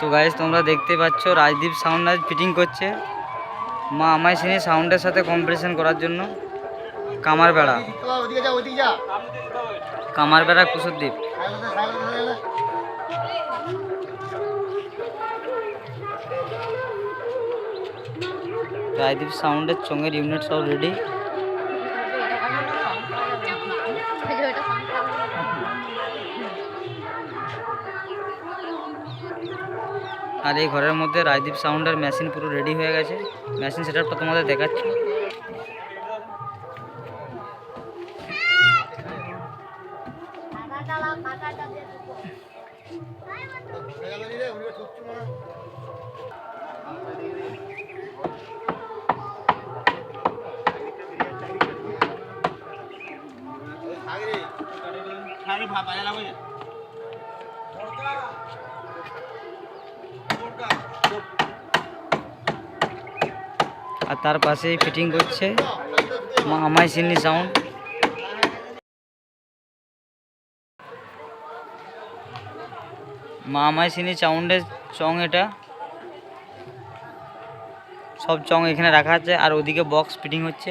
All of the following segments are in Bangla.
তো গাইজ তোমরা দেখতে পাচ্ছ রাজদীপ সাউন্ড আজ ফিটিং করছে। মা আমায় সিনে সাউন্ডের সাথে কম্পিটিশন করার জন্য। কামার বেড়া কামার বেড়া কুসুরদ্বীপ। রাজদীপ সাউন্ডের চঙের ইউনিট সব রেডি আর এই ঘরের মধ্যে রাজদীপ সাউন্ডের মেশিন পুরো রেডি হয়ে গেছে মেশিন সেটআপটা তোমাদের দেখাচ্ছি আর তার পাশেই ফিটিং করছে। আমায় সিন্নি সাউন্ড মা, আমায় সিনি সাউন্ডের চং এটা। সব চং এখানে রাখা আছে, আর ওদিকে বক্স ফিটিং হচ্ছে।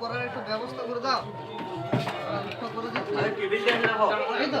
করার একটু ব্যবস্থা করে দাও। করে দিচ্ছি এই তো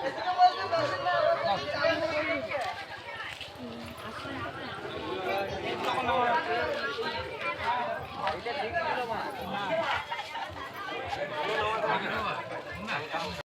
Если команды даже на